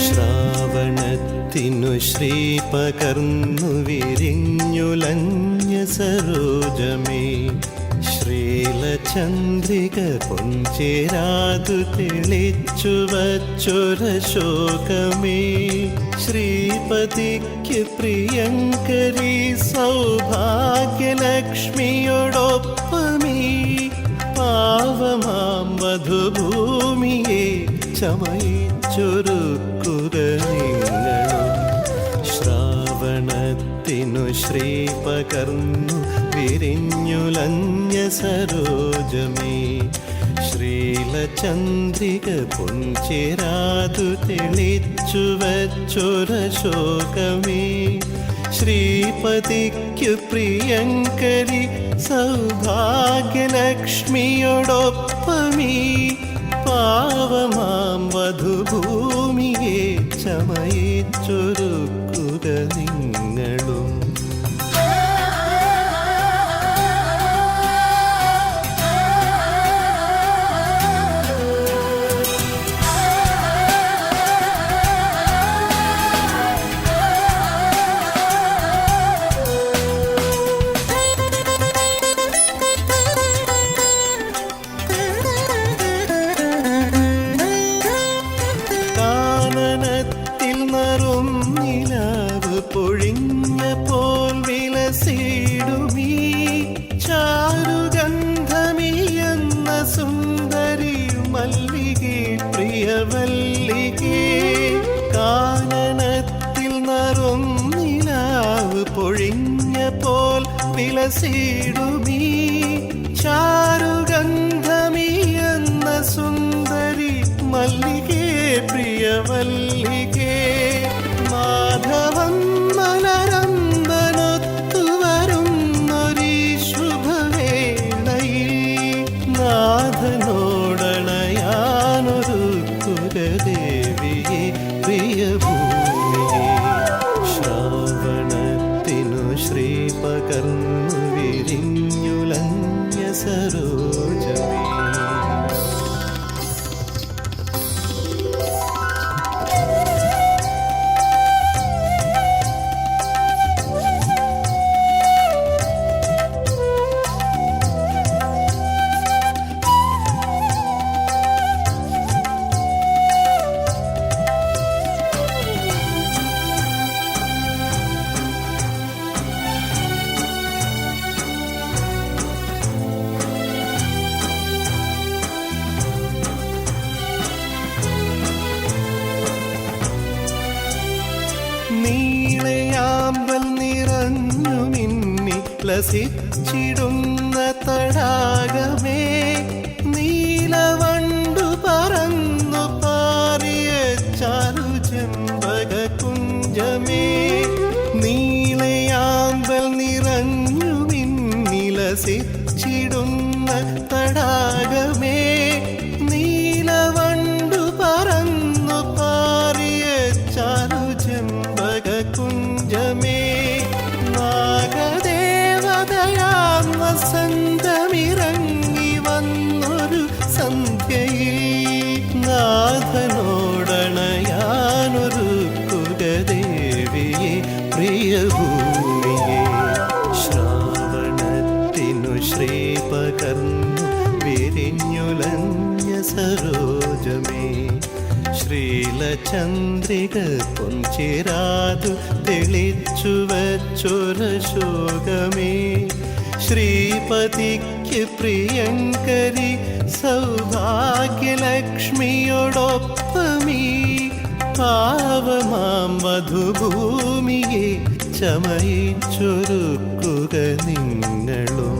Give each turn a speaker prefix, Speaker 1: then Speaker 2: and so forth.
Speaker 1: പാവമാംവധുഭൂമിയെ ശ്രീ പകർന്നു വിരിഞ്ഞുലഞ്ഞ സരോജമേ ശ്രീലചന്ദ്രിക പുഞ്ചേരാതു തെളിച്ചു വച്ചൊര ശോകമേ ശ്രീപതിക്ക് പ്രിയങ്കരി സൗഭാഗ്യലക്ഷ്മിയോടൊപ്പമേ പാവമാം വധുഭൂമിയെ ചമയിച്ചൊരുക്കുക നിങ്ങളും ശ്രാവണത്തിനു ശ്രീ പകർന്നു വിരിഞ്ഞുലഞ്ഞ സരോജമേ. ശ്രീലചന്ദ്രിക പുഞ്ചിരാതു തെളിച്ചു വച്ചൊര ശോകമേ ശ്രീപതിക്കു പ്രിയങ്കരി സൗഭാഗ്യലക്ഷ്മിയോടൊപ്പമീ. പാവമാം വധുഭൂമിയെ ചമയിച്ചൊരുക്കുക വിലസിടുമീ ചാരുഗന്ധമിയെന്ന സുന്ദരി മല്ലികേ പ്രിയമല്ലികേ ശ്രീ പകർന്നു വിരിഞ്ഞുലഞ്ഞ സരോജമേ മിന്നി ലസിച്ചിടുന്ന തടാകമേ നീലവണ്ടു പറന്നു പാറിയ ചാരു ചെമ്പക കുഞ്ചമേ നീളയാമ്പൽ നിറഞ്ഞു മിന്നി ലസിച്ചിടുന്ന തടാകമേ വിരിഞ്ഞുലഞ്ഞ സരോജമേ ശ്രീലചന്ദ്രിക പൊഞ്ചിരാതു തെളിച്ചു വച്ചൊര ശോകമേ ശ്രീപതിക്ക് പ്രിയങ്കരി സൗഭാഗ്യലക്ഷ്മിയോടൊപ്പമീ. പാവമാം വധുഭൂമിയെ ചമയിച്ചൊരുക്കുക നിങ്ങളും.